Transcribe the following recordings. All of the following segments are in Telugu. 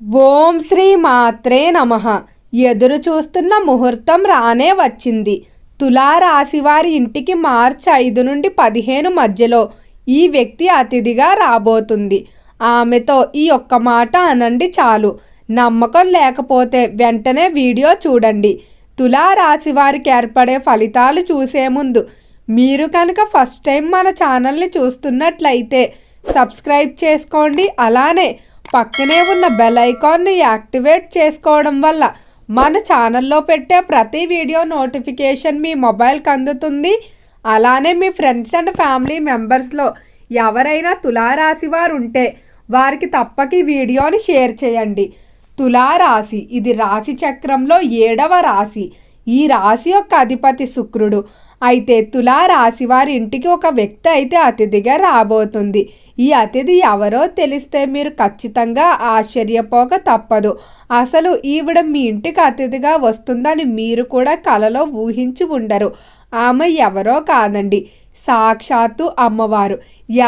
ఓం శ్రీ మాత్రే నమ. ఎదురు చూస్తున్న ముహూర్తం రానే వచ్చింది. తులారాశివారి ఇంటికి మార్చి ఐదు నుండి పదిహేను మధ్యలో ఈ వ్యక్తి అతిథిగా రాబోతుంది. ఆమెతో ఈ ఒక్క మాట అనండి చాలు. నమ్మకం లేకపోతే వెంటనే వీడియో చూడండి. తులారాశి వారికి ఏర్పడే ఫలితాలు చూసే ముందు మీరు కనుక ఫస్ట్ టైం మన ఛానల్ని చూస్తున్నట్లయితే సబ్స్క్రైబ్ చేసుకోండి. అలానే పక్కనే ఉన్న బెల్ ఐకాన్ని యాక్టివేట్ చేసుకోవడం వల్ల మన ఛానల్లో పెట్టే ప్రతి వీడియో నోటిఫికేషన్ మీ మొబైల్కి అందుతుంది. అలానే మీ ఫ్రెండ్స్ అండ్ ఫ్యామిలీ మెంబర్స్లో ఎవరైనా తులారాశి వారు ఉంటే వారికి తప్పక ఈ వీడియోని షేర్ చేయండి. తులారాశి ఇది రాశి చక్రంలో ఏడవ రాశి. ఈ రాశి యొక్క అధిపతి శుక్రుడు. అయితే తులారాశి వారి ఇంటికి ఒక వ్యక్తి అయితే అతిథిగా రాబోతుంది. ఈ అతిథి ఎవరో తెలిస్తే మీరు ఖచ్చితంగా ఆశ్చర్యపోక తప్పదు. అసలు ఈవిడ మీ ఇంటికి అతిథిగా వస్తుందని మీరు కూడా కలలో ఊహించి ఉండరు. ఆమె ఎవరో కాదండి. సాక్షాత్తు అమ్మవారు.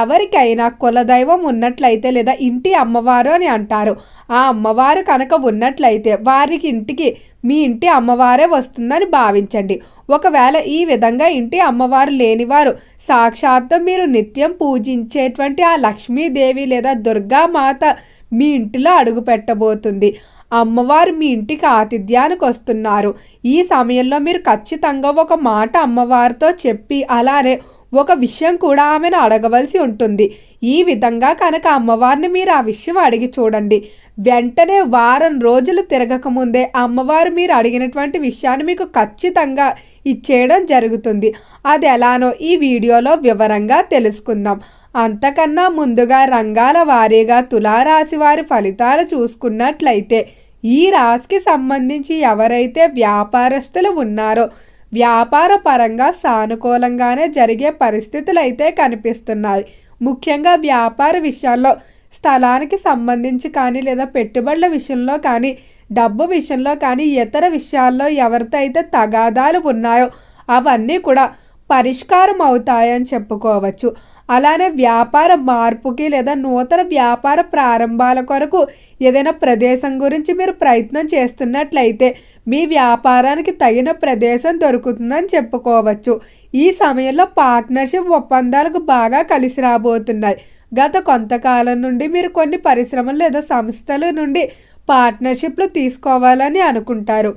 ఎవరికైనా కులదైవం ఉన్నట్లయితే లేదా ఇంటి అమ్మవారు అని అంటారు. ఆ అమ్మవారు కనుక ఉన్నట్లయితే వారికి ఇంటికి మీ ఇంటి అమ్మవారే వస్తుందని భావించండి. ఒకవేళ ఈ విధంగా ఇంటి అమ్మవారు లేనివారు సాక్షాత్తు మీరు నిత్యం పూజించేటువంటి ఆ లక్ష్మీదేవి లేదా దుర్గామాత మీ ఇంటిలో అడుగు పెట్టబోతుంది. అమ్మవారు మీ ఇంటికి ఆతిథ్యానికి వస్తున్నారు. ఈ సమయంలో మీరు ఖచ్చితంగా ఒక మాట అమ్మవారితో చెప్పి అలానే ఒక విషయం కూడా ఆమెను అడగవలసి ఉంటుంది. ఈ విధంగా కనుక అమ్మవారిని మీరు ఆ విషయం అడిగి చూడండి. వెంటనే వారం రోజులు తిరగకముందే అమ్మవారు మీరు అడిగినటువంటి విషయాన్ని మీకు ఖచ్చితంగా ఇచ్చేయడం జరుగుతుంది. అది ఎలానో ఈ వీడియోలో వివరంగా తెలుసుకుందాం. అంతకన్నా ముందుగా రంగాల వారీగా తులారాశి వారి ఫలితాలు చూసుకున్నట్లయితే ఈ రాశికి సంబంధించి ఎవరైతే వ్యాపారస్తులు ఉన్నారో వ్యాపార పరంగా సానుకూలంగానే జరిగే పరిస్థితులు అయితే కనిపిస్తున్నాయి. ముఖ్యంగా వ్యాపార విషయాల్లో స్థలానికి సంబంధించి కానీ లేదా పెట్టుబడుల విషయంలో కానీ డబ్బు విషయంలో కానీ ఇతర విషయాల్లో ఎవరితో అయితే తగాదాలు ఉన్నాయో అవన్నీ కూడా పరిష్కారం అవుతాయని చెప్పుకోవచ్చు. అలానే వ్యాపార మార్పుకి లేదా నూతన వ్యాపార ప్రారంభాల కొరకు ఏదైనా ప్రదేశం గురించి మీరు ప్రయత్నం చేస్తున్నట్లయితే మీ వ్యాపారానికి తగిన ప్రదేశం దొరుకుతుందని చెప్పుకోవచ్చు. ఈ సమయంలో పార్ట్నర్షిప్ ఒప్పందాలకు బాగా కలిసి రాబోతున్నాయి. గత కొంతకాలం నుండి మీరు కొన్ని పరిశ్రమలు లేదా సంస్థల నుండి పార్ట్నర్షిప్లు తీసుకోవాలని అనుకుంటారు.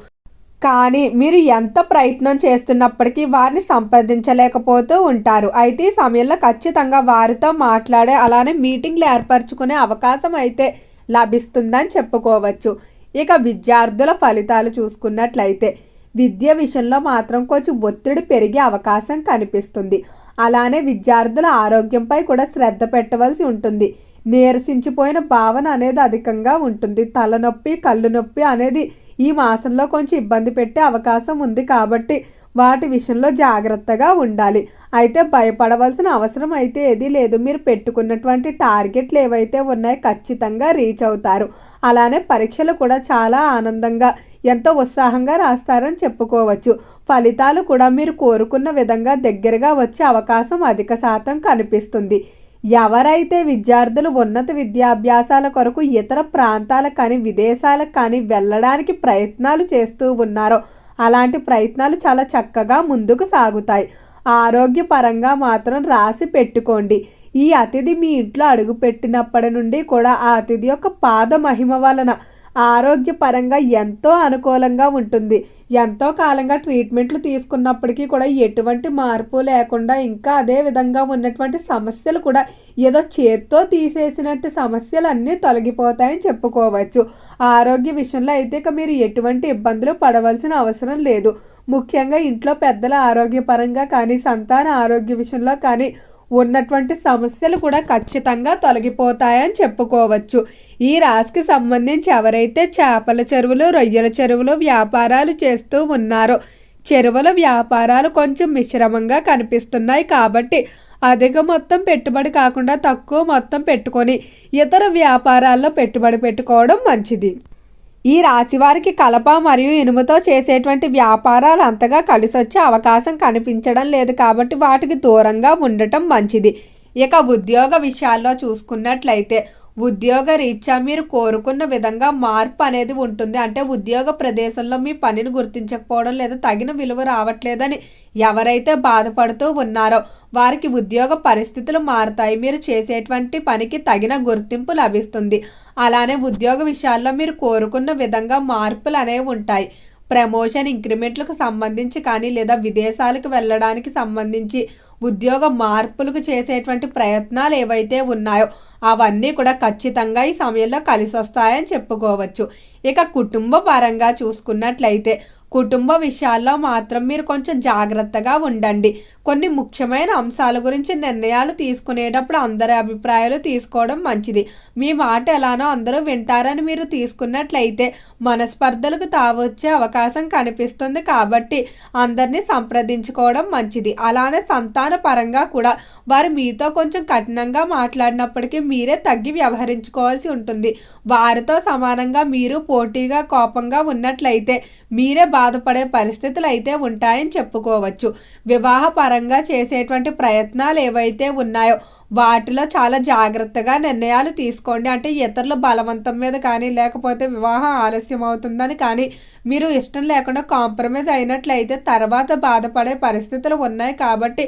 కానీ మీరు ఎంత ప్రయత్నం చేస్తున్నప్పటికీ వారిని సంప్రదించలేకపోతూ ఉంటారు. అయితే ఈ సమయంలో ఖచ్చితంగా వారితో మాట్లాడే అలానే మీటింగ్లు ఏర్పరచుకునే అవకాశం అయితే లభిస్తుందని చెప్పుకోవచ్చు. ఇక విద్యార్థుల ఫలితాలు చూసుకున్నట్లయితే విద్య విషయంలో మాత్రం కొంచెం ఒత్తిడి పెరిగే అవకాశం కనిపిస్తుంది. అలానే విద్యార్థుల ఆరోగ్యంపై కూడా శ్రద్ధ పెట్టవలసి ఉంటుంది. నీరసించిపోయిన భావన అనేది అధికంగా ఉంటుంది. తలనొప్పి కళ్ళు నొప్పి అనేది ఈ మాసంలో కొంచెం ఇబ్బంది పెట్టే అవకాశం ఉంది కాబట్టి వాటి విషయంలో జాగ్రత్తగా ఉండాలి. అయితే భయపడవలసిన అవసరం అయితే ఏది లేదు. మీరు పెట్టుకున్నటువంటి టార్గెట్లు ఏవైతే ఉన్నాయో ఖచ్చితంగా రీచ్ అవుతారు. అలానే పరీక్షలు కూడా చాలా ఆనందంగా ఎంతో ఉత్సాహంగా రాస్తారని చెప్పుకోవచ్చు. ఫలితాలు కూడా మీరు కోరుకున్న విధంగా దగ్గరగా వచ్చే అవకాశం అధిక శాతం కనిపిస్తుంది. ఎవరైతే విద్యార్థులు ఉన్నత విద్యాభ్యాసాల కొరకు ఇతర ప్రాంతాలకు కానీ విదేశాలకు కానీ వెళ్ళడానికి ప్రయత్నాలు చేస్తూ ఉన్నారో అలాంటి ప్రయత్నాలు చాలా చక్కగా ముందుకు సాగుతాయి. ఆరోగ్యపరంగా మాత్రం రాసి పెట్టుకోండి. ఈ అతిథి మీ ఇంట్లో అడుగుపెట్టినప్పటి నుండి కూడా ఆ అతిథి యొక్క పాద మహిమ వలన ఆరోగ్యపరంగా ఎంతో అనుకూలంగా ఉంటుంది. ఎంతో కాలంగా ట్రీట్మెంట్లు తీసుకున్నప్పటికీ కూడా ఎటువంటి మార్పు లేకుండా ఇంకా అదే విధంగా ఉన్నటువంటి సమస్యలు కూడా ఏదో చేత్తో తీసేసినట్టు సమస్యలు అన్నీ తొలగిపోతాయని చెప్పుకోవచ్చు. ఆరోగ్య విషయంలో అయితే ఇక మీరు ఎటువంటి ఇబ్బందులు పడవలసిన అవసరం లేదు. ముఖ్యంగా ఇంట్లో పెద్దల ఆరోగ్యపరంగా కానీ సంతాన ఆరోగ్య విషయంలో కానీ ఉన్నటువంటి సమస్యలు కూడా ఖచ్చితంగా తొలగిపోతాయని చెప్పుకోవచ్చు. ఈ రాశికి సంబంధించి ఎవరైతే చేపల చెరువులు రొయ్యల చెరువులు వ్యాపారాలు చేస్తూ ఉన్నారో చెరువుల వ్యాపారాలు కొంచెం మిశ్రమంగా కనిపిస్తున్నాయి కాబట్టి అధిక మొత్తం పెట్టుబడి కాకుండా తక్కువ మొత్తం పెట్టుకొని ఇతర వ్యాపారాల్లో పెట్టుబడి పెట్టుకోవడం మంచిది. ఈ రాశి వారికి కలప మరియు ఇనుముతో చేసేటువంటి వ్యాపారాలు అంతగా కలిసి వచ్చే అవకాశం కనిపించడం లేదు కాబట్టి వాటికి దూరంగా ఉండటం మంచిది. ఇక ఉద్యోగ విషయాల్లో చూసుకున్నట్లయితే ఉద్యోగ రీత్యా మీరు కోరుకున్న విధంగా మార్పు అనేది ఉంటుంది. అంటే ఉద్యోగ ప్రదేశంలో మీ పనిని గుర్తించకపోవడం లేదా తగిన విలువ రావట్లేదని ఎవరైతే బాధపడుతూ ఉన్నారో వారికి ఉద్యోగ పరిస్థితులు మారుతాయి. మీరు చేసేటువంటి పనికి తగిన గుర్తింపు లభిస్తుంది. అలానే ఉద్యోగ విషయాల్లో మీరు కోరుకున్న విధంగా మార్పులు అనేవి ఉంటాయి. ప్రమోషన్ ఇంక్రిమెంట్లకు సంబంధించి కానీ లేదా విదేశాలకు వెళ్ళడానికి సంబంధించి ఉద్యోగ మార్పులకు చేసేటువంటి ప్రయత్నాలు ఏవైతే ఉన్నాయో అవన్నీ కూడా ఖచ్చితంగా ఈ సమయంలో కలిసి వస్తాయని చెప్పుకోవచ్చు. ఇక కుటుంబ పరంగా చూసుకున్నట్లయితే కుటుంబ విషయాల్లో మాత్రం మీరు కొంచెం జాగ్రత్తగా ఉండండి. కొన్ని ముఖ్యమైన అంశాల గురించి నిర్ణయాలు తీసుకునేటప్పుడు అందరి అభిప్రాయాలు తీసుకోవడం మంచిది. మీ మాట ఎలానో అందరూ వింటారని మీరు తీసుకున్నట్లయితే మనస్పర్ధలకు తావొచ్చే అవకాశం కనిపిస్తుంది కాబట్టి అందరినీ సంప్రదించుకోవడం మంచిది. అలానే సంతాన పరంగా కూడా వారు మీతో కొంచెం కఠినంగా మాట్లాడినప్పటికీ మీరే తగ్గి వ్యవహరించుకోవాల్సి ఉంటుంది. వారితో సమానంగా మీరు పోటీగా కోపంగా ఉన్నట్లయితే మీరే బాధపడే పరిస్థితులు అయితే ఉంటాయని చెప్పుకోవచ్చు. వివాహ పరంగా చేసేటువంటి ప్రయత్నాలు ఏవైతే ఉన్నాయో వాటిలో చాలా జాగ్రత్తగా నిర్ణయాలు తీసుకోండి. అంటే ఇతరుల బలవంతం మీద కానీ లేకపోతే వివాహం ఆలస్యం అవుతుందని కానీ మీరు ఇష్టం లేకుండా కాంప్రమైజ్ అయినట్లయితే తర్వాత బాధపడే పరిస్థితులు ఉన్నాయి కాబట్టి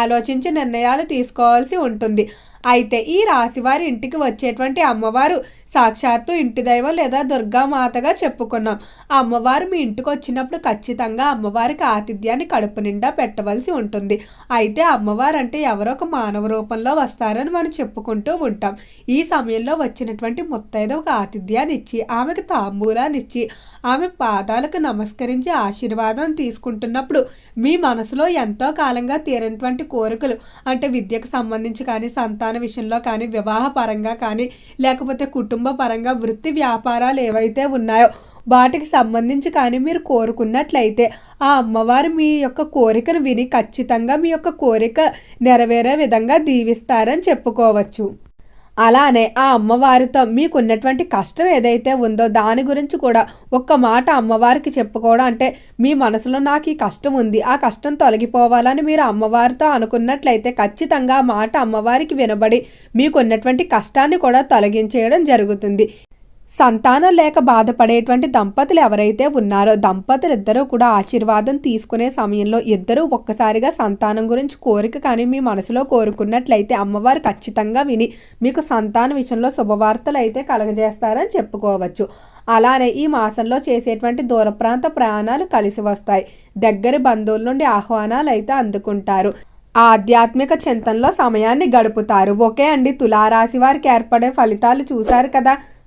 ఆలోచించి నిర్ణయాలు తీసుకోవాల్సి ఉంటుంది. అయితే ఈ రాశివారి ఇంటికి వచ్చేటువంటి అమ్మవారు సాక్షాత్తు ఇంటి దైవం లేదా దుర్గామాతగా చెప్పుకున్నాం. అమ్మవారు మీ ఇంటికి వచ్చినప్పుడు ఖచ్చితంగా అమ్మవారికి ఆతిథ్యాన్ని కడుపు నిండా పెట్టవలసి ఉంటుంది. అయితే అమ్మవారు అంటే ఎవరో ఒక మానవ రూపంలో వస్తారని మనం చెప్పుకుంటూ ఉంటాం. ఈ సమయంలో వచ్చినటువంటి ముత్తైద ఒక ఆతిథ్యాన్ని ఇచ్చి ఆమెకు తాంబూలాన్ని ఇచ్చి ఆమె పాదాలకు నమస్కరించి ఆశీర్వాదం తీసుకుంటున్నప్పుడు మీ మనసులో ఎంతో కాలంగా తీరినటువంటి కోరికలు అంటే విద్యకు సంబంధించి కానీ సంతానం విషయంలో కానీ వివాహ పరంగా కానీ లేకపోతే కుటుంబ పరంగా వృత్తి వ్యాపారాలు ఏవైతే ఉన్నాయో వాటికి సంబంధించి కానీ మీరు కోరుకున్నట్లయితే ఆ అమ్మవారు మీ యొక్క కోరికను విని ఖచ్చితంగా మీ యొక్క కోరిక నెరవేరే విధంగా దీవిస్తారని చెప్పుకోవచ్చు. అలానే ఆ అమ్మవారితో మీకున్నటువంటి కష్టం ఏదైతే ఉందో దాని గురించి కూడా ఒక్క మాట అమ్మవారికి చెప్పుకోవడం అంటే మీ మనసులో నాకు ఈ కష్టం ఉంది ఆ కష్టం తొలగిపోవాలని మీరు అమ్మవారితో అనుకున్నట్లయితే ఖచ్చితంగా మాట అమ్మవారికి వినబడి మీకున్నటువంటి కష్టాన్ని కూడా తొలగించేయడం జరుగుతుంది. సంతానం లేక బాధపడేటువంటి దంపతులు ఎవరైతే ఉన్నారో దంపతులు ఇద్దరూ కూడా ఆశీర్వాదం తీసుకునే సమయంలో ఇద్దరూ ఒక్కసారిగా సంతానం గురించి కోరిక కానీ మీ మనసులో కోరుకున్నట్లయితే అమ్మవారు ఖచ్చితంగా విని మీకు సంతాన విషయంలో శుభవార్తలు అయితే కలగజేస్తారని చెప్పుకోవచ్చు. అలానే ఈ మాసంలో చేసేటువంటి దూరప్రాంత ప్రయాణాలు కలిసి వస్తాయి. దగ్గరి బంధువుల నుండి ఆహ్వానాలు అయితే అందుకుంటారు. ఆధ్యాత్మిక చింతనలో సమయాన్ని గడుపుతారు. ఓకే అండి తులారాశి వారికి ఏర్పడే ఫలితాలు చూశారు కదా.